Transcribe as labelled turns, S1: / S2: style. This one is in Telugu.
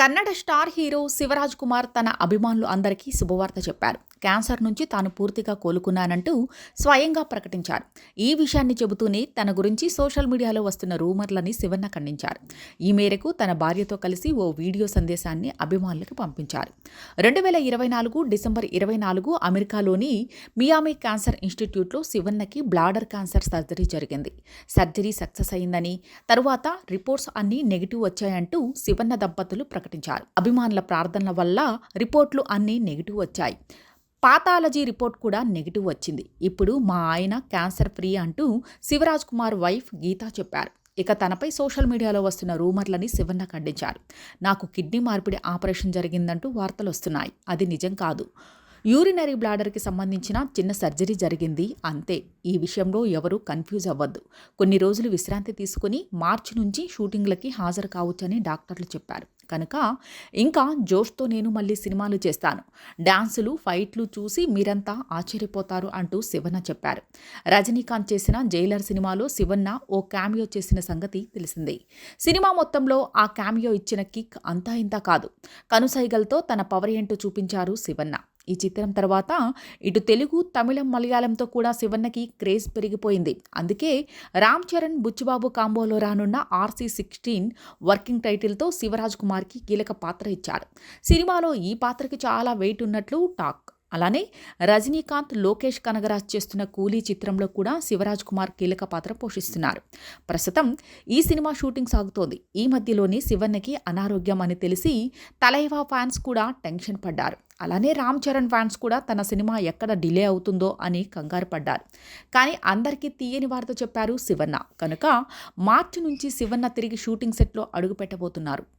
S1: కన్నడ స్టార్ హీరో శివరాజ్ కుమార్ తన అభిమానులు అందరికీ శుభవార్త చెప్పారు. క్యాన్సర్ నుంచి తాను పూర్తిగా కోలుకున్నానంటూ స్వయంగా ప్రకటించారు. ఈ విషయాన్ని చెబుతూనే తన గురించి సోషల్ మీడియాలో వస్తున్న రూమర్లని శివన్న ఖండించారు. ఈ మేరకు తన భార్యతో కలిసి ఓ వీడియో సందేశాన్ని అభిమానులకు పంపించారు. రెండు వేల ఇరవై నాలుగు డిసెంబర్ ఇరవై నాలుగు అమెరికాలోని మియామి క్యాన్సర్ ఇన్స్టిట్యూట్లో శివన్నకి బ్లాడర్ క్యాన్సర్ సర్జరీ జరిగింది. సర్జరీ సక్సెస్ అయిందని తరువాత రిపోర్ట్స్ అన్నీ నెగిటివ్ వచ్చాయంటూ శివన్న దంపతులు ప్రకటించారు. అభిమానుల ప్రార్థనల వల్ల రిపోర్ట్లు అన్నీ నెగిటివ్ వచ్చాయి. పాతాలజీ రిపోర్ట్ కూడా నెగిటివ్ వచ్చింది. ఇప్పుడు మా ఆయన క్యాన్సర్ ఫ్రీ అంటూ శివరాజ్ కుమార్ వైఫ్ గీత చెప్పారు. ఇక తనపై సోషల్ మీడియాలో వస్తున్న రూమర్లని శివన్న ఖండించారు. నాకు కిడ్నీ మార్పిడి ఆపరేషన్ జరిగిందంటూ వార్తలు వస్తున్నాయి అది నిజం కాదు. యూరినరీ బ్లాడర్కి సంబంధించిన చిన్న సర్జరీ జరిగింది. అంతే ఈ విషయంలో ఎవరూ కన్ఫ్యూజ్ అవ్వద్దు. కొన్ని రోజులు విశ్రాంతి తీసుకుని మార్చి నుంచి షూటింగ్లకి హాజరు కావచ్చని డాక్టర్లు చెప్పారు. కనుక ఇంకా జోష్తో నేను మళ్ళీ సినిమాలు చేస్తాను. డాన్సులు ఫైట్లు చూసి మీరంతా ఆశ్చర్యపోతారు అంటూ శివన్న చెప్పారు. రజనీకాంత్ చేసిన జైలర్ సినిమాలో శివన్న ఓ క్యామియో చేసిన సంగతి తెలిసిందే. సినిమా మొత్తంలో ఆ క్యామియో ఇచ్చిన కిక్ అంతా ఇంత కాదు. కనుసైగలతో తన పవర్ ఏంటో చూపించారు శివన్న. ఈ చిత్రం తర్వాత ఇటు తెలుగు తమిళం మలయాళంతో కూడా శివన్నకి క్రేజ్ పెరిగిపోయింది. అందుకే రామ్ చరణ్ బుచ్చిబాబు కాంబోలో రానున్న ఆర్సీ సిక్స్టీన్ వర్కింగ్ టైటిల్తో శివరాజ్ కుమార్కి కీలక పాత్ర ఇచ్చారు. సినిమాలో ఈ పాత్రకి చాలా వెయిట్ ఉన్నట్లు టాక్. అలానే రజనీకాంత్ లోకేష్ కనగరాజ్ చేస్తున్న కూలీ చిత్రంలో కూడా శివరాజ్ కుమార్ కీలక పాత్ర పోషిస్తున్నారు. ప్రస్తుతం ఈ సినిమా షూటింగ్ సాగుతోంది. ఈ మధ్యలోనే శివన్నకి అనారోగ్యం అని తెలిసి తలైవా ఫ్యాన్స్ కూడా టెన్షన్ పడ్డారు. అలానే రామ్ చరణ్ ఫ్యాన్స్ కూడా తన సినిమా ఎక్కడ డిలే అవుతుందో అని కంగారు పడ్డారు. కానీ అందరికీ తీయని వార్త చెప్పారు శివన్న. కనుక మార్చి నుంచి శివన్న తిరిగి షూటింగ్ సెట్లో అడుగుపెట్టబోతున్నారు